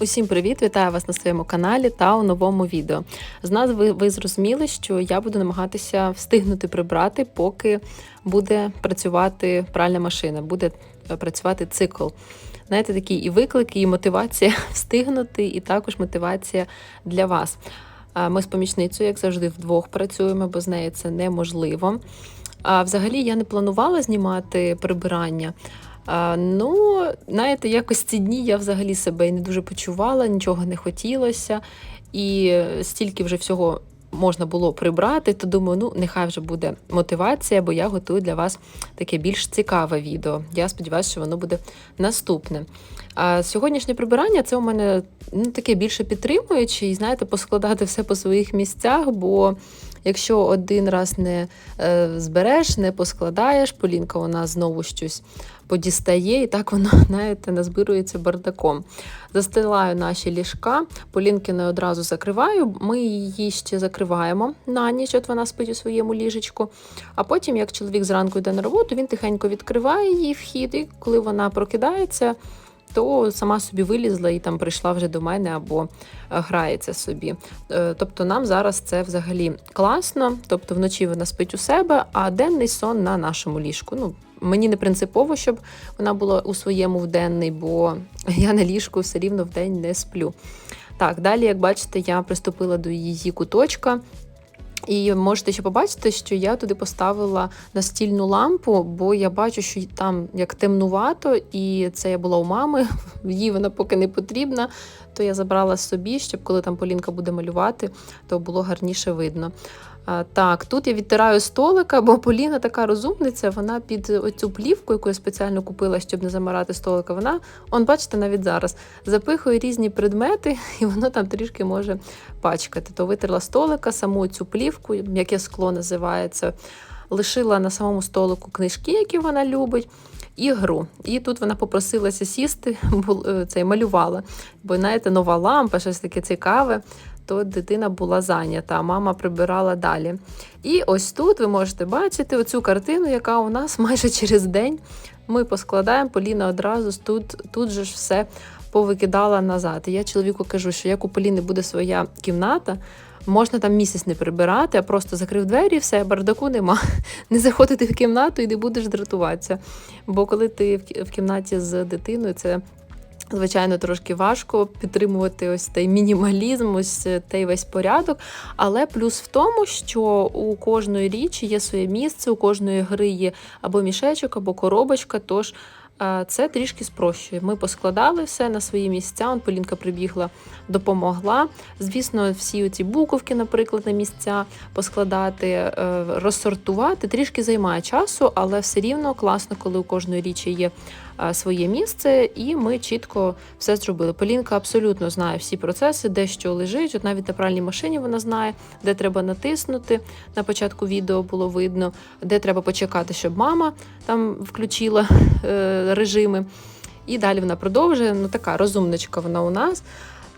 Усім привіт! Вітаю вас на своєму каналі та у новому відео. З нас ви, ви зрозуміли, що я буду намагатися встигнути прибрати, поки буде працювати пральна машина, буде е, працювати цикл. Знаєте, такі і виклики, і мотивація встигнути, і також мотивація для вас. Ми з помічницею, як завжди, вдвох працюємо, бо з нею це неможливо. А взагалі я не планувала знімати прибирання. А, ну, знаєте, якось ці дні я взагалі себе і не дуже почувала, нічого не хотілося, і стільки вже всього можна було прибрати, то думаю, ну нехай вже буде мотивація, бо я готую для вас таке більш цікаве відео. Я сподіваюся, що воно буде наступне. А сьогоднішнє прибирання це у мене ну, таке більше підтримуюче, і знаєте, поскладати все по своїх місцях, бо якщо один раз не е, збереш, не поскладаєш, Полінка вона знову щось подістає, і так воно, знаєте, назбирується бардаком. Застилаю наші ліжка, Полінки не одразу закриваю, ми її ще закриваємо на ніч, от вона спить у своєму ліжечку. А потім, як чоловік зранку йде на роботу, він тихенько відкриває її вхід, і коли вона прокидається, то сама собі вилізла і там прийшла вже до мене або е, грається собі. Е, Тобто нам зараз це взагалі класно. Тобто вночі вона спить у себе, а денний сон на нашому ліжку. Ну, Мені не принципово, щоб вона була у своєму вденний, бо я на ліжку все рівно вдень не сплю. Так, далі, як бачите, я приступила до її куточка. І можете ще побачити, що я туди поставила настільну лампу, бо я бачу, що там як темнувато, і це я була у мами, їй вона поки не потрібна, то я забрала собі, щоб коли там Полінка буде малювати, то було гарніше видно. Так, тут я відтираю столика, бо Поліна така розумниця, вона під оцю плівку, яку я спеціально купила, щоб не замарати столика, вона, он, бачите, навіть зараз запихує різні предмети, і воно там трішки може пачкати. То витерла столика, саму цю плівку, яке скло називається, лишила на самому столику книжки, які вона любить. І гру. І тут вона попросилася сісти, цей малювала. Бо, знаєте, нова лампа, щось таке цікаве то дитина була зайнята, а мама прибирала далі. І ось тут ви можете бачити оцю картину, яка у нас майже через день ми поскладаємо, Поліна одразу тут, тут же ж все повикидала назад. І я чоловіку кажу, що як у Поліни буде своя кімната. Можна там місяць не прибирати, а просто закрив двері, і все, бардаку нема. Не заходити в кімнату і не будеш дратуватися. Бо коли ти в кімнаті з дитиною, це Звичайно, трошки важко підтримувати ось цей мінімалізм, ось цей весь порядок. Але плюс в тому, що у кожної річі є своє місце, у кожної гри є або мішечок, або коробочка. Тож це трішки спрощує. Ми поскладали все на свої місця. Он Полінка прибігла, допомогла. Звісно, всі ці буковки, наприклад, на місця поскладати, е, розсортувати трішки займає часу, але все рівно класно, коли у кожної річі є своє місце, і ми чітко все зробили. Полінка абсолютно знає всі процеси, де що лежить. От навіть на пральній машині вона знає, де треба натиснути. На початку відео було видно, де треба почекати, щоб мама там включила е, режими. І далі вона продовжує. Ну, така розумничка вона у нас.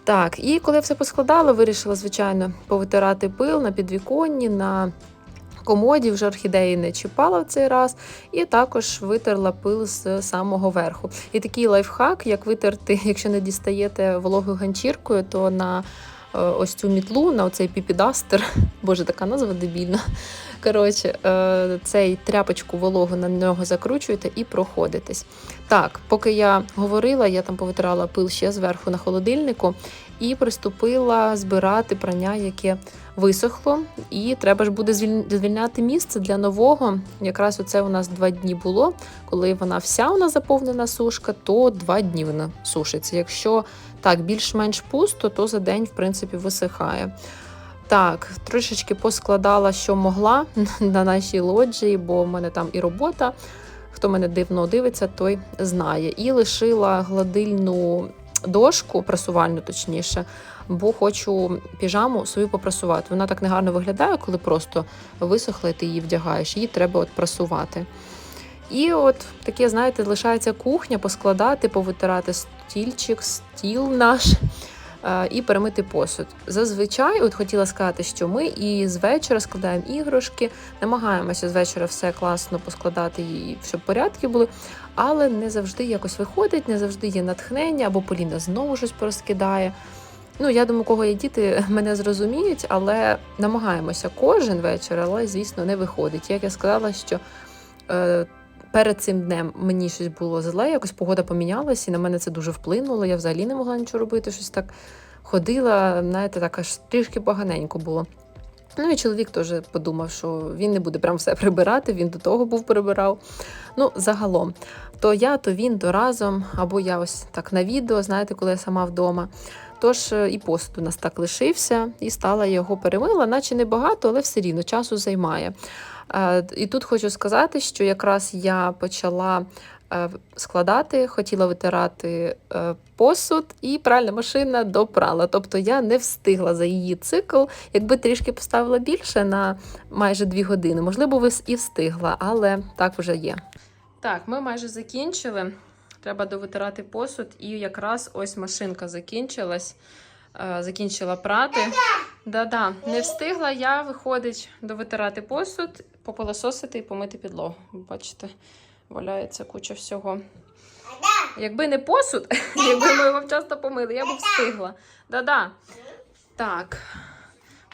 Так, і коли я все поскладала, вирішила, звичайно, повитирати пил на підвіконні, на комоді вже орхідеї не чіпала в цей раз, і також витерла пил з самого верху. І такий лайфхак, як витерти, якщо не дістаєте вологою ганчіркою, то на ось цю мітлу, на оцей піпідастер, боже, така назва дебільна. Коротше, е, цей тряпочку вологу на нього закручуєте і проходитесь. Так, поки я говорила, я там повитирала пил ще зверху на холодильнику і приступила збирати прання, яке висохло. І треба ж буде звільняти місце для нового. Якраз оце у нас два дні було. Коли вона вся у нас заповнена сушка, то два дні вона сушиться. Якщо так більш-менш пусто, то за день, в принципі, висихає. Так, трошечки поскладала, що могла на нашій лоджії, бо в мене там і робота. Хто мене дивно дивиться, той знає. І лишила гладильну дошку, прасувальну, точніше, бо хочу піжаму свою попрасувати. Вона так негарно виглядає, коли просто висохла і ти її вдягаєш. Її треба от прасувати. І от таке, знаєте, лишається кухня, поскладати, повитирати стільчик, стіл наш. е, і перемити посуд. Зазвичай, от хотіла сказати, що ми і з вечора складаємо іграшки, намагаємося з вечора все класно поскладати і щоб порядки були, але не завжди якось виходить, не завжди є натхнення, або Поліна знову щось порозкидає. Ну, я думаю, кого є діти, мене зрозуміють, але намагаємося кожен вечір, але, звісно, не виходить. Як я сказала, що е, перед цим днем мені щось було зле, якось погода помінялась, і на мене це дуже вплинуло. Я взагалі не могла нічого робити, щось так ходила, знаєте, так аж трішки поганенько було. Ну і чоловік теж подумав, що він не буде прям все прибирати, він до того був прибирав. Ну, загалом, то я, то він, то разом, або я ось так на відео, знаєте, коли я сама вдома. Тож е, і посуд у нас так лишився, і стала його перемила, наче небагато, але все рівно часу займає. Е, І тут хочу сказати, що якраз я почала е, складати, хотіла витирати е, посуд, і пральна машина допрала. Тобто я не встигла за її цикл. Якби трішки поставила більше на майже дві години, можливо, і встигла, але так вже є. Так, ми майже закінчили. Треба довитирати посуд, і якраз ось машинка закінчилась. Закінчила прати. Да-да, не встигла я, виходить, довитирати посуд, попилососити і помити підлогу. Бачите, валяється куча всього. Якби не посуд, якби ми його вчасно помили, я б встигла. Да-да. Так.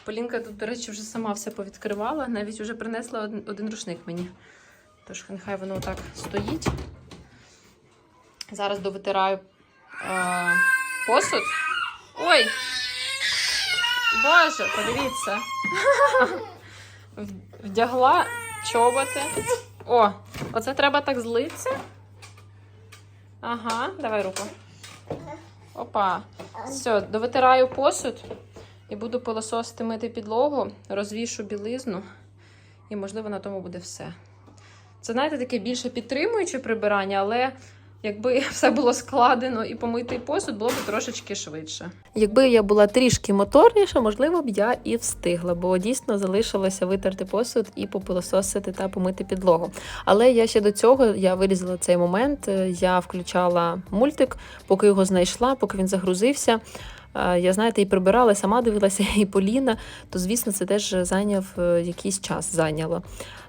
Полінка тут, до речі, вже сама все повідкривала, навіть вже принесла один, один рушник мені. Тож нехай воно так стоїть. Зараз довитираю е, посуд. Ой! Боже, подивіться. Вдягла чоботи. О, оце треба так злитися. Ага, давай руку. Опа. Все, довитираю посуд і буду пилососити мити підлогу, розвішу білизну, і, можливо, на тому буде все. Це, знаєте, таке більше підтримуюче прибирання, але якби все було складено і помитий посуд, було б трошечки швидше. Якби я була трішки моторніша, можливо б я і встигла, бо дійсно залишилося витерти посуд і попилососити та помити підлогу. Але я ще до цього я вирізала цей момент. е, Я включала мультик, поки його знайшла, поки він загрузився. Е, Я знаєте, і прибирала, і сама дивилася, і Поліна, то звісно, це теж зайняв е, якийсь час зайняло.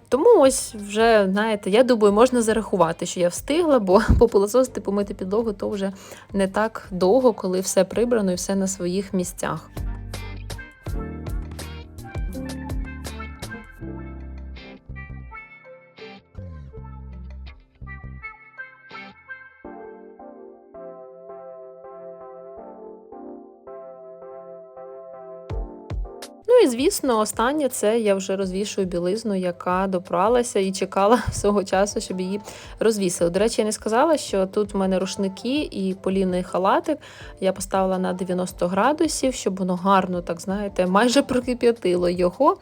Тому ось вже, знаєте, я думаю, можна зарахувати, що я встигла, бо попилососити, помити підлогу то вже не так довго, коли все прибрано і все на своїх місцях. Ну і звісно, останнє це я вже розвішую білизну, яка допралася і чекала свого часу, щоб її розвісили. До речі, я не сказала, що тут в мене рушники і полівний халатик. Я поставила на 90 градусів, щоб воно гарно, так знаєте, майже прокип'ятило його,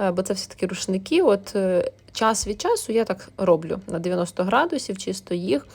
е, бо це все-таки рушники. От е, час від часу я так роблю на 90 градусів, чисто їх.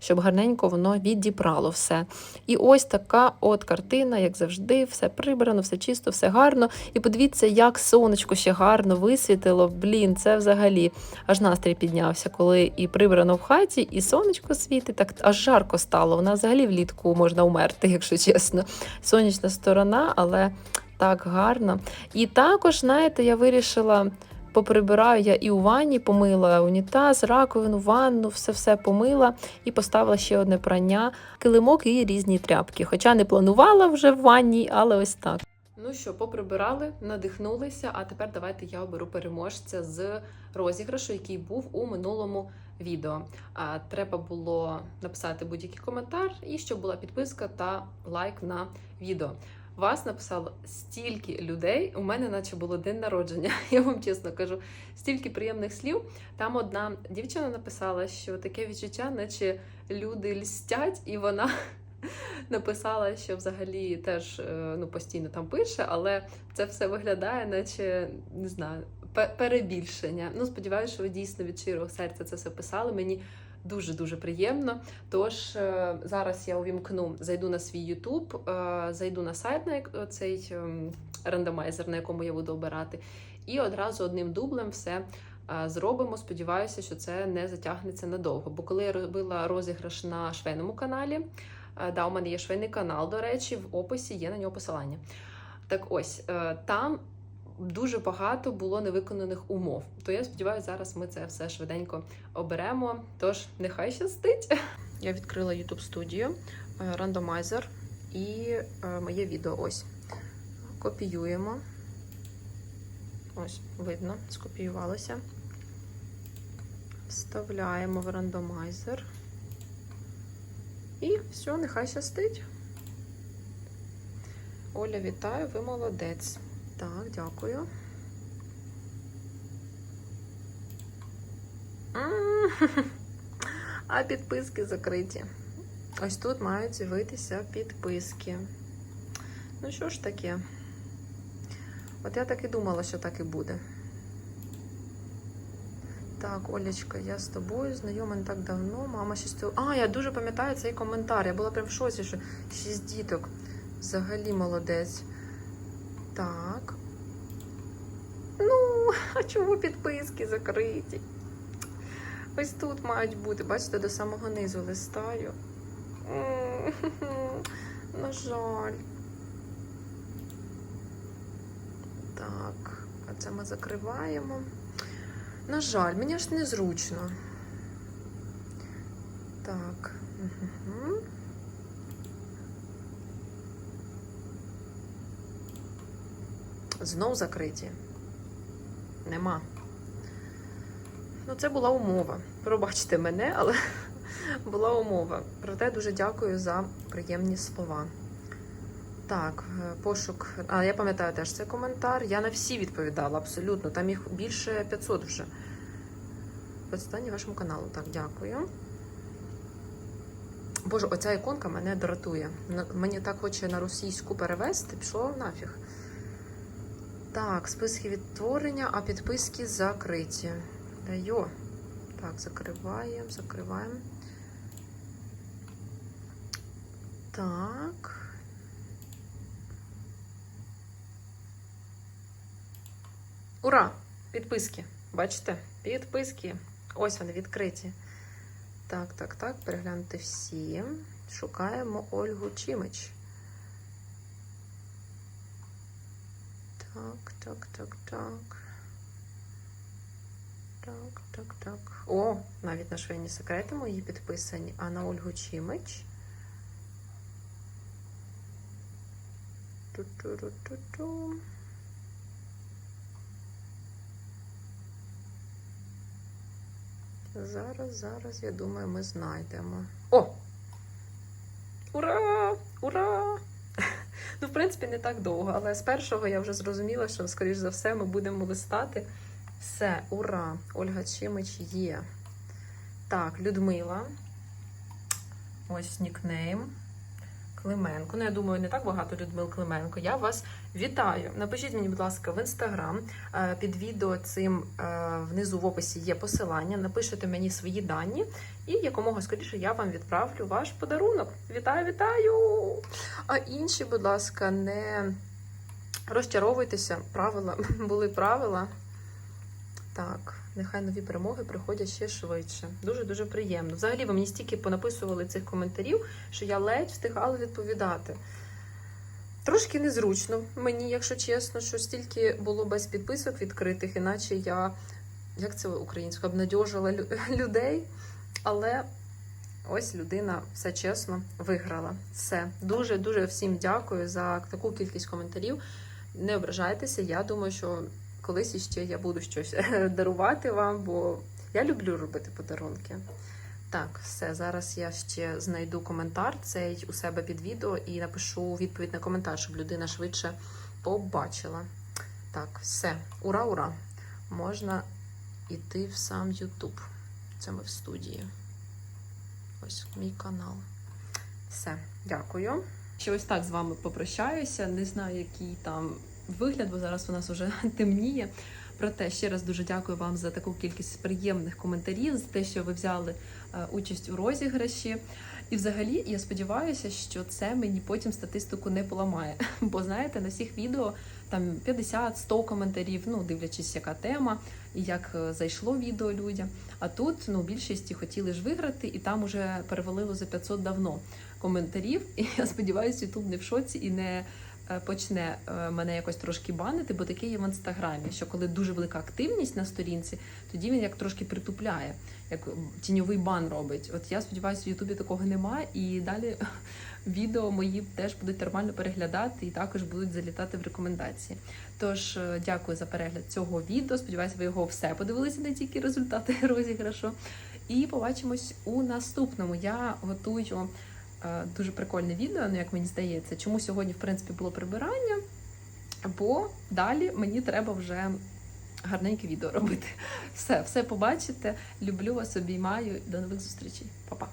Щоб гарненько воно відібрало все. І ось така от картина, як завжди, все прибрано, все чисто, все гарно. І подивіться, як сонечко ще гарно висвітило. Блін, це взагалі аж настрій піднявся, коли і прибрано в хаті, і сонечко світить, так аж жарко стало. Нас взагалі влітку можна умерти, якщо чесно. Сонячна сторона, але так гарно. І також, знаєте, я вирішила. Поприбираю я і у ванні, помила унітаз, раковину, ванну, все-все помила і поставила ще одне прання, килимок і різні тряпки. Хоча не планувала вже в ванні, але ось так. Ну що, поприбирали, надихнулися. А тепер давайте я оберу переможця з розіграшу, який був у минулому відео. А, треба було написати будь-який коментар, і щоб була підписка та лайк на відео. Вас написало стільки людей. У мене, наче було день народження. Я вам чесно кажу, стільки приємних слів. Там одна дівчина написала, що таке відчуття, наче люди льстять, і вона написала, що взагалі теж е, ну, постійно там пише, але це все виглядає, наче не знаю, пе- перебільшення. Ну, сподіваюся, що ви дійсно від щирого серця це все писали. Мені дуже дуже приємно. Тож е, зараз я увімкну, зайду на свій YouTube, е, зайду на сайт на цей ем, рандомайзер, на якому я буду обирати, і одразу одним дублем все. е, Зробимо, сподіваюся, що це не затягнеться надовго. Бо коли я робила розіграш на швейному каналі, Да, у мене є швейний канал, до речі, в описі є на нього посилання. Так ось, там дуже багато було невиконаних умов. То я сподіваюся, зараз ми це все швиденько оберемо. Тож, нехай щастить. Я відкрила YouTube студію, е, рандомайзер і е, моє відео. Ось. Копіюємо. Ось, видно, скопіювалося. Вставляємо в рандомайзер. І все, нехай щастить. Оля, вітаю, ви молодець. Так, дякую. А підписки закриті. Ось тут мають з'явитися підписки. Ну що ж таке? От я так і думала, що так і буде. Так, Олечка, я з тобою знайома не так давно. Мама шістьох. А, я дуже пам'ятаю цей коментар. Я була прям в шоці, що шість діток. Взагалі молодець. Так. Ну, а чому підписки закриті? Ось тут мають бути, бачите, до самого низу листаю. На жаль. Так, а це ми закриваємо. На жаль, мені ж незручно. Так. Угу. Знов закриті. Нема. Ну, це була умова. Пробачте мене, але була умова. Проте дуже дякую за приємні слова. Так, е, пошук. А я пам'ятаю теж цей коментар. Я на всі відповідала абсолютно. Там їх більше 500 вже. Представлення вашому каналу. Так, дякую. Боже, оця іконка мене дратує. Мені так хоче на російську перевести, пішло нафіг. Так, списки відтворення, а підписки закриті. Йо. Так, закриваємо, закриваємо. Так. Ура! Підписки. Бачите? Підписки. Ось вони відкриті. Так, так, так. Переглянути всі. Шукаємо Ольгу Чимич. Так, так, так, так. Так, так, так. О, навіть на швейні секрети мої підписані, а на Ольгу Чимич. Ту-ту-ру-ту-ту. Зараз, зараз, я думаю, ми знайдемо. О! Ура! Ура! Принципі, не так довго, але з першого я вже зрозуміла, що, скоріш за все, ми будемо листати. Все, ура! Ольга Чимич є. Так, Людмила. Ось нікнейм. Клименко. Ну, я думаю, не так багато Людмил Клименко. Я вас вітаю. Напишіть мені, будь ласка, в інстаграм. Е, Під відео цим е, внизу в описі є посилання. Напишете мені свої дані, і якомога скоріше я вам відправлю ваш подарунок. Вітаю, вітаю! А інші, будь ласка, не розчаровуйтеся. Правила були правила. Так, нехай нові перемоги приходять ще швидше. Дуже дуже приємно. Взагалі, ви мені стільки понаписували цих коментарів, що я ледь встигала відповідати. Трошки незручно мені, якщо чесно, що стільки було без підписок відкритих, іначе я, як це українською, обнадьожила людей. Але ось людина все чесно виграла. Все. Дуже дуже всім дякую за таку кількість коментарів. Не ображайтеся, я думаю, що колись іще я буду щось дарувати вам, бо я люблю робити подарунки. Так, все, зараз я ще знайду коментар цей у себе під відео і напишу відповідь на коментар, щоб людина швидше побачила. Так, все, ура, ура! Можна йти в сам Ютуб. Це ми в студії. Ось мій канал. Все, дякую. Ще ось так з вами попрощаюся. Не знаю, який там вигляд, бо зараз у нас вже темніє. Проте ще раз дуже дякую вам за таку кількість приємних коментарів, за те, що ви взяли е, участь у розіграші. І взагалі я сподіваюся, що це мені потім статистику не поламає. Бо знаєте, на всіх відео там 50-100 коментарів, ну дивлячись, яка тема і як е, зайшло відео людям. А тут ну більшість хотіли ж виграти, і там уже перевалило за 500 давно. коментарів. І я сподіваюся, Ютуб не в шоці і не почне е, мене якось трошки банити, бо таке є в інстаграмі, що коли дуже велика активність на сторінці, тоді він як трошки притупляє, як тіньовий бан робить. От я сподіваюся, в Ютубі такого немає, і далі відео мої теж будуть нормально переглядати і також будуть залітати в рекомендації. Тож е, дякую за перегляд цього відео. Сподіваюся, ви його все подивилися, не тільки результати розіграшу. І побачимось у наступному. Я готую е, дуже прикольне відео, ну як мені здається, чому сьогодні, в принципі, було прибирання, бо далі мені треба вже гарненьке відео робити. Все, все побачите. Люблю вас, обіймаю. До нових зустрічей. Па-па.